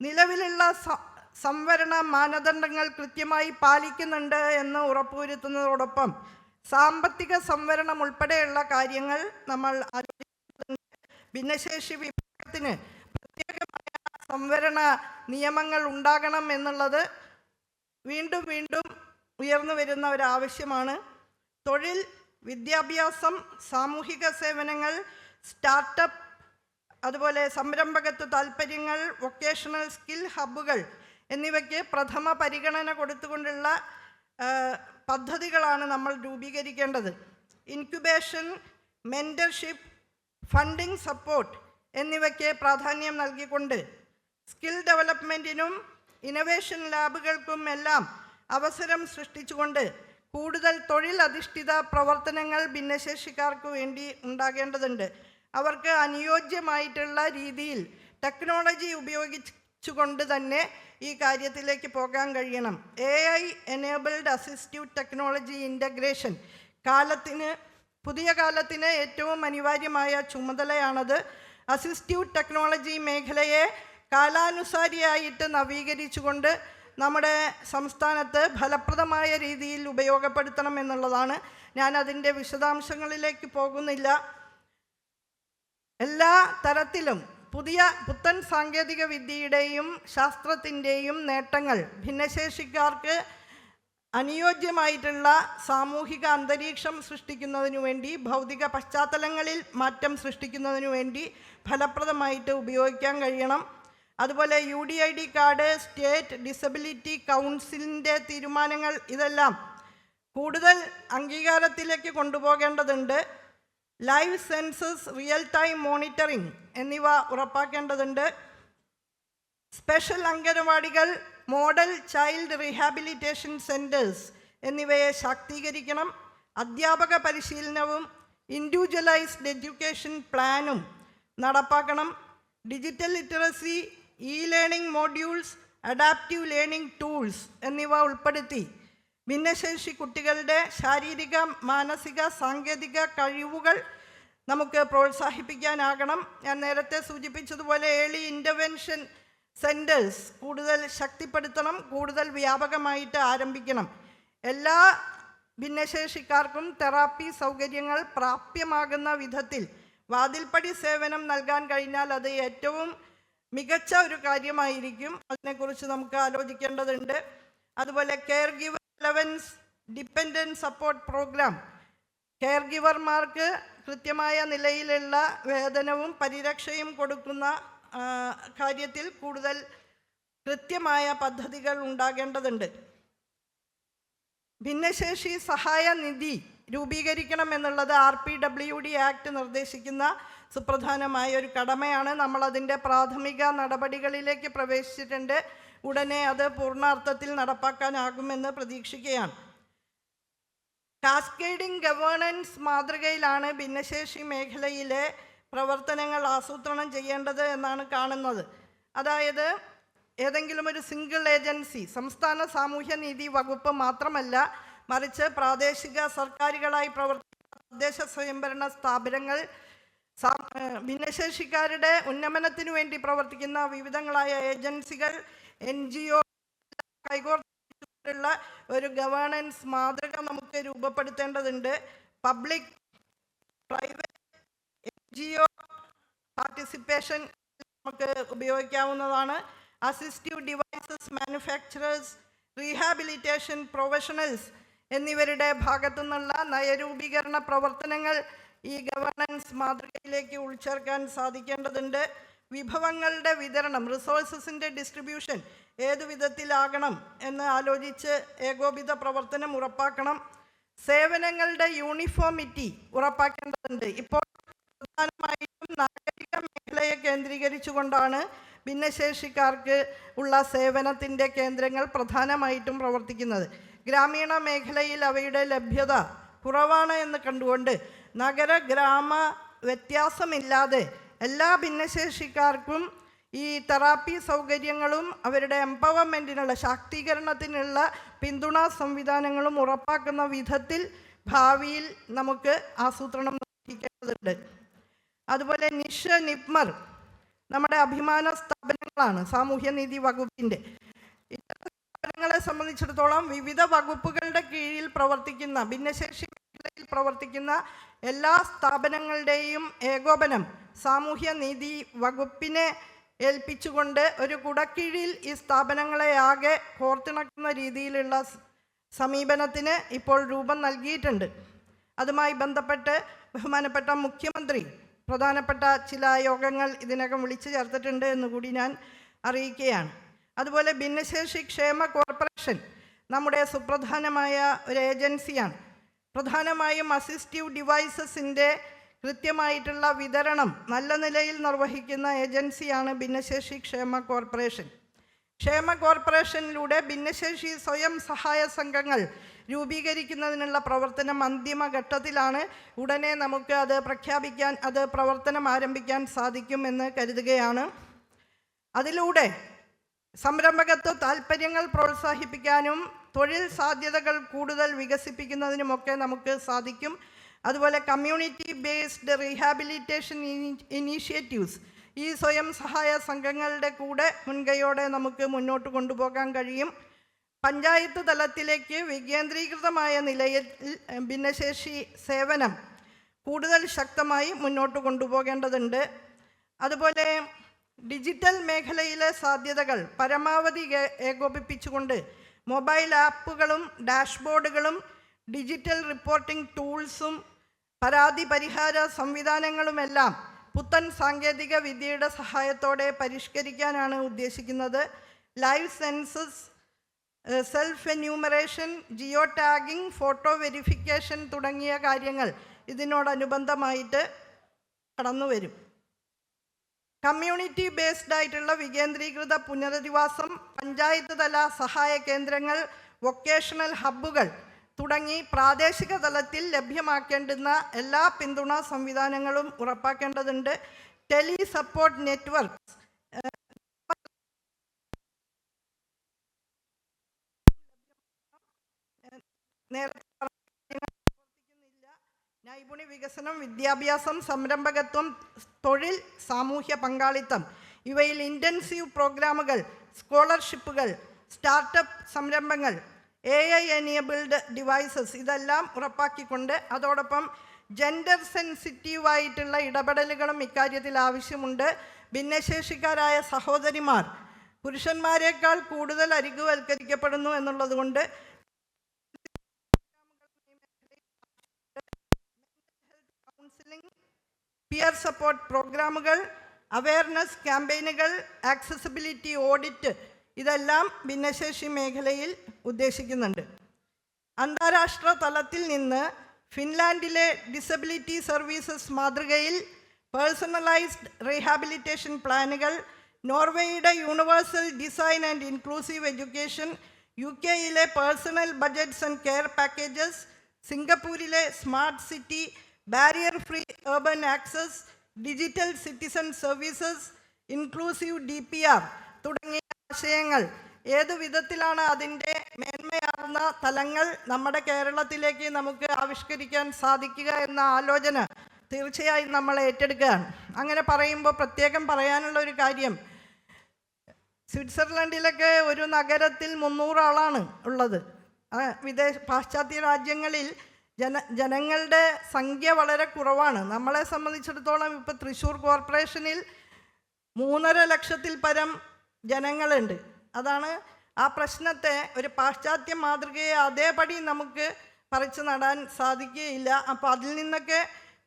നിലവിലുള്ള സംവരണ മാനദണ്ഡങ്ങൾ കൃത്യമായി പാലിക്കുന്നുണ്ട് എന്ന് ഉറപ്പുവരുത്തുന്നതോടൊപ്പം സാമ്പത്തിക സംവരണം ഉൾപ്പെടെയുള്ള കാര്യങ്ങൾ നമ്മൾ ഭിന്നശേഷി വിഭാഗത്തിന് പ്രത്യേകമായ സംവരണ നിയമങ്ങൾ ഉണ്ടാകണം എന്നുള്ളത് വീണ്ടും വീണ്ടും ഉയർന്നു വരുന്ന ഒരാവശ്യമാണ് തൊഴിൽ വിദ്യാഭ്യാസം സാമൂഹിക സേവനങ്ങൾ സ്റ്റാർട്ടപ്പ് അതുപോലെ സംരംഭകത്വ താൽപ്പര്യങ്ങൾ വൊക്കേഷണൽ സ്കിൽ ഹബ്ബുകൾ എന്നിവയ്ക്ക് പ്രഥമ പരിഗണന കൊടുത്തുകൊണ്ടുള്ള പദ്ധതികളാണ് നമ്മൾ രൂപീകരിക്കേണ്ടത്. ഇൻക്യുബേഷൻ മെന്റർഷിപ്പ് ഫണ്ടിംഗ് സപ്പോർട്ട് എന്നിവയ്ക്ക് പ്രാധാന്യം നൽകിക്കൊണ്ട് സ്കിൽ ഡെവലപ്മെന്റിനും ഇന്നവേഷൻ ലാബുകൾക്കും എല്ലാം അവസരം സൃഷ്ടിച്ചുകൊണ്ട് കൂടുതൽ തൊഴിൽ അധിഷ്ഠിത പ്രവർത്തനങ്ങൾ ഭിന്നശേഷിക്കാർക്ക് വേണ്ടി ഉണ്ടാകേണ്ടതുണ്ട്. അവർക്ക് അനുയോജ്യമായിട്ടുള്ള രീതിയിൽ ടെക്നോളജി ഉപയോഗിച്ചുകൊണ്ട് തന്നെ ഈ കാര്യത്തിലേക്ക് പോകാൻ കഴിയണം. A I enabled assistive technology integration കാലത്തിന് പുതിയ കാലത്തിന് ഏറ്റവും അനിവാര്യമായ ചുമതലയാണത് അസിസ്റ്റീവ് ടെക്നോളജി മേഖലയെ കാലാനുസാരിയായിട്ട് നവീകരിച്ചുകൊണ്ട് നമ്മുടെ സംസ്ഥാനത്ത് ഫലപ്രദമായ രീതിയിൽ ഉപയോഗപ്പെടുത്തണം എന്നുള്ളതാണ്. ഞാൻ അതിന്റെ വിശദാംശങ്ങളിലേക്ക് പോകുന്നില്ല. എല്ലാ തരത്തിലും പുതിയ പുത്തൻ സാങ്കേതിക വിദ്യയുടെയും ശാസ്ത്രത്തിന്റെയും നേട്ടങ്ങൾ ഭിന്നശേഷിക്കാർക്ക് അനുയോജ്യമായിട്ടുള്ള സാമൂഹിക അന്തരീക്ഷം സൃഷ്ടിക്കുന്നതിനു വേണ്ടി ഭൗതിക പശ്ചാത്തലങ്ങളിൽ മാറ്റം സൃഷ്ടിക്കുന്നതിനു വേണ്ടി ഫലപ്രദമായിട്ട് ഉപയോഗിക്കാൻ കഴിയണം. അതുപോലെ U D I D card state disability കൗൺസിലിന്റെ തീരുമാനങ്ങൾ ഇതെല്ലാം കൂടുതൽ അംഗീകാരത്തിലേക്ക് കൊണ്ടുപോകേണ്ടതുണ്ട്. Live census real time monitoring എന്നിവ ഉറപ്പാക്കേണ്ടതുണ്ട്. സ്പെഷ്യൽ അംഗനവാടികൾ മോഡൽ ചൈൽഡ് റീഹാബിലിറ്റേഷൻ സെന്റേഴ്സ് എന്നിവയെ ശാക്തീകരിക്കണം. അധ്യാപക പരിശീലനവും ഇൻഡിവിജ്വലൈസ്ഡ് എഡ്യൂക്കേഷൻ പ്ലാനും നടപ്പാക്കണം. Digital literacy e learning modules adaptive learning tools എന്നിവ ഉൾപ്പെടുത്തി ഭിന്നശേഷി കുട്ടികളുടെ ശാരീരിക മാനസിക സാങ്കേതിക കഴിവുകൾ നമുക്ക് പ്രോത്സാഹിപ്പിക്കാനാകണം. ഞാൻ നേരത്തെ സൂചിപ്പിച്ചതുപോലെ ഏളി ഇന്റർവെൻഷൻ സെന്റേഴ്സ് കൂടുതൽ ശക്തിപ്പെടുത്തണം കൂടുതൽ വ്യാപകമായിട്ട് ആരംഭിക്കണം. എല്ലാ ഭിന്നശേഷിക്കാർക്കും തെറാപ്പി സൗകര്യങ്ങൾ പ്രാപ്യമാകുന്ന വിധത്തിൽ വാതിൽപ്പടി സേവനം നൽകാൻ കഴിഞ്ഞാൽ അത് ഏറ്റവും മികച്ച ഒരു കാര്യമായിരിക്കും. അതിനെക്കുറിച്ച് നമുക്ക് ആലോചിക്കേണ്ടതുണ്ട്. അതുപോലെ caregiver allowance dependent support programme care ഗിവർമാർക്ക് കൃത്യമായ നിലയിലുള്ള വേതനവും പരിരക്ഷയും കൊടുക്കുന്ന കാര്യത്തിൽ കൂടുതൽ കൃത്യമായ പദ്ധതികൾ ഉണ്ടാകേണ്ടതുണ്ട്. ഭിന്നശേഷി സഹായ നിധി രൂപീകരിക്കണം എന്നുള്ളത് R P W D act നിർദ്ദേശിക്കുന്ന സുപ്രധാനമായ ഒരു കടമയാണ്. നമ്മളതിന്റെ പ്രാഥമിക നടപടികളിലേക്ക് പ്രവേശിച്ചിട്ടുണ്ട്. ഉടനെ അത് പൂർണാർത്ഥത്തിൽ നടപ്പാക്കാനാകുമെന്ന് പ്രതീക്ഷിക്കുകയാണ്. കാസ്കേഡിംഗ് ഗവേണൻസ് മാതൃകയിലാണ് ഭിന്നശേഷി മേഖലയിലെ പ്രവർത്തനങ്ങൾ ആസൂത്രണം ചെയ്യേണ്ടത് എന്നാണ് കാണുന്നത്. അതായത് ഏതെങ്കിലും ഒരു സിംഗിൾ ഏജൻസി സംസ്ഥാന സാമൂഹ്യനീതി വകുപ്പ് മാത്രമല്ല മറിച്ച് പ്രാദേശിക സർക്കാരുകളായി പ്രവർത്തിക്കുന്ന തദ്ദേശ സ്വയംഭരണ സ്ഥാപനങ്ങൾ ഭിന്നശേഷിക്കാരുടെ ഉന്നമനത്തിനു വേണ്ടി പ്രവർത്തിക്കുന്ന വിവിധങ്ങളായ ഏജൻസികൾ എൻ ജി ഒ കൈകോർത്തിട്ടുള്ള ഒരു ഗവേണൻസ് മാതൃക നമുക്ക് രൂപപ്പെടുത്തേണ്ടതുണ്ട്. Public private N G O participation നമുക്ക് ഉപയോഗിക്കാവുന്നതാണ്. Assistive devices manufacturers rehabilitation professionals എന്നിവരുടെ ഭാഗത്തു നിന്നുള്ള നയരൂപീകരണ പ്രവർത്തനങ്ങൾ ഈ ഗവേണൻസ് മാതൃകയിലേക്ക് ഉൾച്ചേർക്കാൻ സാധിക്കേണ്ടതുണ്ട്. വിഭവങ്ങളുടെ വിതരണം റിസോഴ്സസിന്റെ ഡിസ്ട്രിബ്യൂഷൻ ഏതു വിധത്തിലാകണം എന്ന് ആലോചിച്ച് ഏകോപിത പ്രവർത്തനം ഉറപ്പാക്കണം. സേവനങ്ങളുടെ യൂണിഫോമിറ്റി ഉറപ്പാക്കേണ്ടതുണ്ട്. ഇപ്പോൾ പ്രധാനമായിട്ടും നാഗരിക മേഖലയെ കേന്ദ്രീകരിച്ചുകൊണ്ടാണ് ഭിന്നശേഷിക്കാർക്ക് ഉള്ള സേവനത്തിന്റെ കേന്ദ്രങ്ങൾ പ്രധാനമായിട്ടും പ്രവർത്തിക്കുന്നത്. ഗ്രാമീണ മേഖലയിൽ അവയുടെ ലഭ്യത കുറവാണ് എന്ന് കണ്ടുകൊണ്ട് നഗര ഗ്രാമ വ്യത്യാസമില്ലാതെ എല്ലാ ഭിന്നശേഷിക്കാർക്കും ഈ തെറാപ്പി സൗകര്യങ്ങളും അവരുടെ എംപവർമെന്റിനുള്ള ശാക്തീകരണത്തിനുള്ള പിന്തുണാ സംവിധാനങ്ങളും ഉറപ്പാക്കുന്ന വിധത്തിൽ ഭാവിയിൽ നമുക്ക് ആസൂത്രണം നിർവഹിക്കേണ്ടതുണ്ട്. അതുപോലെ നിഷ നിപ്മർ നമ്മുടെ അഭിമാന സ്ഥാപനങ്ങളാണ് സാമൂഹ്യനീതി വകുപ്പിന്റെ. സ്ഥാപനങ്ങളെ സംബന്ധിച്ചിടത്തോളം വിവിധ വകുപ്പുകളുടെ കീഴിൽ പ്രവർത്തിക്കുന്ന ഭിന്നശേഷി പ്രവർത്തിക്കുന്ന എല്ലാ സ്ഥാപനങ്ങളുടെയും ഏകോപനം സാമൂഹ്യ നീതി വകുപ്പിനെ ഏൽപ്പിച്ചുകൊണ്ട് ഒരു കുടക്കീഴിൽ ഈ സ്ഥാപനങ്ങളെ ആകെ കോർത്തിണക്കുന്ന രീതിയിലുള്ള സമീപനത്തിന് ഇപ്പോൾ രൂപം നൽകിയിട്ടുണ്ട്. അതുമായി ബന്ധപ്പെട്ട് ബഹുമാനപ്പെട്ട മുഖ്യമന്ത്രി പ്രധാനപ്പെട്ട ചില യോഗങ്ങൾ ഇതിനകം വിളിച്ചു ചേർത്തിട്ടുണ്ട് എന്നുകൂടി ഞാൻ അറിയിക്കുകയാണ്. അതുപോലെ ഭിന്നശേഷി ക്ഷേമ കോർപ്പറേഷൻ നമ്മുടെ സുപ്രധാനമായ ഒരു ഏജൻസിയാണ്. പ്രധാനമായും അസിസ്റ്റീവ് ഡിവൈസസിന്റെ കൃത്യമായിട്ടുള്ള വിതരണം നല്ല നിലയിൽ നിർവഹിക്കുന്ന ഏജൻസിയാണ് ഭിന്നശേഷി ക്ഷേമ കോർപ്പറേഷൻ. ക്ഷേമ കോർപ്പറേഷനിലൂടെ ഭിന്നശേഷി സ്വയം സഹായ സംഘങ്ങൾ രൂപീകരിക്കുന്നതിനുള്ള പ്രവർത്തനം അന്തിമഘട്ടത്തിലാണ് ഉടനെ നമുക്ക് അത് പ്രഖ്യാപിക്കാൻ അത് പ്രവർത്തനം ആരംഭിക്കാൻ സാധിക്കുമെന്ന് കരുതുകയാണ്. അതിലൂടെ സംരംഭകത്വ താൽപ്പര്യങ്ങൾ പ്രോത്സാഹിപ്പിക്കാനും തൊഴിൽ സാധ്യതകൾ കൂടുതൽ വികസിപ്പിക്കുന്നതിനുമൊക്കെ നമുക്ക് സാധിക്കും. അതുപോലെ കമ്മ്യൂണിറ്റി ബേസ്ഡ് റീഹാബിലിറ്റേഷൻ ഇനീഷ്യേറ്റീവ്സ് ഈ സ്വയം സഹായ സംഘങ്ങളുടെ കൂടെ മുൻകൈയോടെ നമുക്ക് മുന്നോട്ട് കൊണ്ടുപോകാൻ കഴിയും. പഞ്ചായത്ത് തലത്തിലേക്ക് വികേന്ദ്രീകൃതമായ നിലയിൽ ഭിന്നശേഷി സേവനം കൂടുതൽ ശക്തമായി മുന്നോട്ട് കൊണ്ടുപോകേണ്ടതുണ്ട്. അതുപോലെ ഡിജിറ്റൽ മേഖലയിലെ സാധ്യതകൾ പരമാവധി ഏകോപിപ്പിച്ചുകൊണ്ട് മൊബൈൽ ആപ്പുകളും ഡാഷ്ബോർഡുകളും ഡിജിറ്റൽ റിപ്പോർട്ടിംഗ് ടൂൾസും പരാതി പരിഹാര സംവിധാനങ്ങളുമെല്ലാം പുത്തൻ സാങ്കേതിക വിദ്യയുടെ സഹായത്തോടെ പരിഷ്കരിക്കാനാണ് ഉദ്ദേശിക്കുന്നത്. Live census self enumeration geotagging photo verification തുടങ്ങിയ കാര്യങ്ങൾ ഇതിനോടനുബന്ധമായിട്ട് കടന്നു വരും കമ്മ്യൂണിറ്റി ബേസ്ഡ് ആയിട്ടുള്ള വികേന്ദ്രീകൃത പുനരധിവാസം പഞ്ചായത്ത് തല സഹായ കേന്ദ്രങ്ങൾ വൊക്കേഷണൽ ഹബ്ബുകൾ തുടങ്ങി പ്രാദേശിക തലത്തിൽ ലഭ്യമാക്കേണ്ടുന്ന എല്ലാ പിന്തുണാ സംവിധാനങ്ങളും ഉറപ്പാക്കേണ്ടതുണ്ട്. ടെലി സപ്പോർട്ട് നെറ്റ്വർക്ക് നേരത്തെ നൈപുണ്യ വികസനം വിദ്യാഭ്യാസം സംരംഭകത്വം തൊഴിൽ സാമൂഹ്യ പങ്കാളിത്തം. ഇവയിൽ ഇന്റൻസീവ് പ്രോഗ്രാമുകൾ സ്കോളർഷിപ്പുകൾ സ്റ്റാർട്ടപ്പ് സംരംഭങ്ങൾ എ ഐ എനേബിൾഡ് ഡിവൈസസ് ഇതെല്ലാം ഉറപ്പാക്കിക്കൊണ്ട് അതോടൊപ്പം ജെൻഡർ സെൻസിറ്റീവായിട്ടുള്ള ഇടപെടലുകളും ഇക്കാര്യത്തിൽ ആവശ്യമുണ്ട്. ഭിന്നശേഷിക്കാരായ സഹോദരിമാർ പുരുഷന്മാരെക്കാൾ കൂടുതൽ അരികുവൽക്കരിക്കപ്പെടുന്നു എന്നുള്ളതുകൊണ്ട് കൗൺസിലിംഗ് പിയർ സപ്പോർട്ട് പ്രോഗ്രാമുകൾ അവയർനെസ് ക്യാമ്പയിനുകൾ ആക്സസിബിലിറ്റി ഓഡിറ്റ് ഇതെല്ലാം ഭിന്നശേഷി മേഖലയിൽ ഉദ്ദേശിക്കുന്നുണ്ട്. അന്താരാഷ്ട്ര തലത്തിൽ നിന്ന് ഫിൻലാൻഡിലെ ഡിസബിലിറ്റി സർവീസസ് മാതൃകയിൽ പേഴ്സണലൈസ്ഡ് റീഹാബിലിറ്റേഷൻ പ്ലാനുകൾ നോർവേയുടെ universal design and inclusive education U കെയിലെ personal budgets and care packages സിംഗപ്പൂരിലെ smart city barrier free urban access digital citizen services inclusive D P R തുടങ്ങിയ ആശയങ്ങൾ. ഏതു വിധത്തിലാണ് അതിന്റെ മേന്മയാർന്ന തലങ്ങൾ നമ്മുടെ കേരളത്തിലേക്ക് നമുക്ക് ആവിഷ്കരിക്കാൻ സാധിക്കുക എന്ന ആലോചന തീർച്ചയായും നമ്മൾ ഏറ്റെടുക്കുകയാണ്. അങ്ങനെ പറയുമ്പോൾ പ്രത്യേകം പറയാനുള്ള ഒരു കാര്യം. സ്വിറ്റ്സർലൻഡിലൊക്കെ ഒരു നഗരത്തിൽ മുന്നൂറ് ആളാണ് ഉള്ളത് വിദേശ പാശ്ചാത്യ രാജ്യങ്ങളിൽ ജന ജനങ്ങളുടെ സംഖ്യ വളരെ കുറവാണ്. നമ്മളെ സംബന്ധിച്ചിടത്തോളം ഇപ്പോൾ തൃശ്ശൂർ കോർപ്പറേഷനിൽ മൂന്നര ലക്ഷത്തിൽ പരം ജനങ്ങളുണ്ട്. അതാണ് ആ പ്രശ്നത്തെ ഒരു പാശ്ചാത്യ മാതൃകയെ അതേപടി നമുക്ക് പറിച്ചു നടാൻ സാധിക്കുകയില്ല. അപ്പോൾ അതിൽ നിന്നൊക്കെ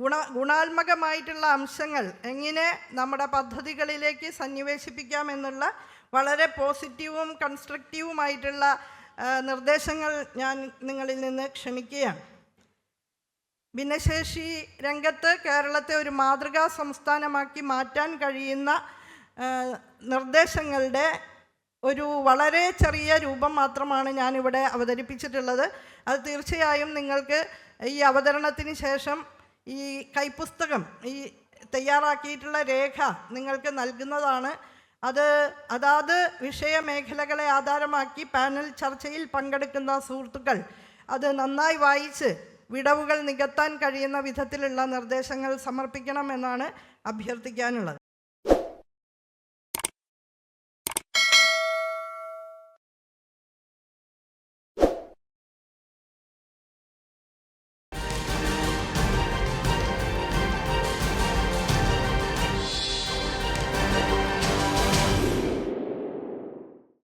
ഗുണ ഗുണാത്മകമായിട്ടുള്ള അംശങ്ങൾ എങ്ങനെ നമ്മുടെ പദ്ധതികളിലേക്ക് സന്നിവേശിപ്പിക്കാമെന്നുള്ള വളരെ പോസിറ്റീവും കൺസ്ട്രക്റ്റീവുമായിട്ടുള്ള നിർദ്ദേശങ്ങൾ ഞാൻ നിങ്ങളിൽ നിന്ന് ക്ഷണിക്കുകയാണ് ഭിന്നശേഷി രംഗത്ത് കേരളത്തെ ഒരു മാതൃകാ സംസ്ഥാനമാക്കി മാറ്റാൻ കഴിയുന്ന നിർദ്ദേശങ്ങളുടെ ഒരു വളരെ ചെറിയ രൂപം മാത്രമാണ് ഞാനിവിടെ അവതരിപ്പിച്ചിട്ടുള്ളത്. അത് തീർച്ചയായും നിങ്ങൾക്ക് ഈ അവതരണത്തിന് ശേഷം ഈ കൈപ്പുസ്തകം ഈ തയ്യാറാക്കിയിട്ടുള്ള രേഖ നിങ്ങൾക്ക് നൽകുന്നതാണ്. അത് അതാത് വിഷയമേഖലകളെ ആധാരമാക്കി പാനൽ ചർച്ചയിൽ പങ്കെടുക്കുന്ന സുഹൃത്തുക്കൾ അത് നന്നായി വായിച്ച് വിടവുകൾ നികത്താൻ കഴിയുന്ന വിധത്തിലുള്ള നിർദ്ദേശങ്ങൾ സമർപ്പിക്കണമെന്നാണ് അഭ്യർത്ഥിക്കാനുള്ളത്.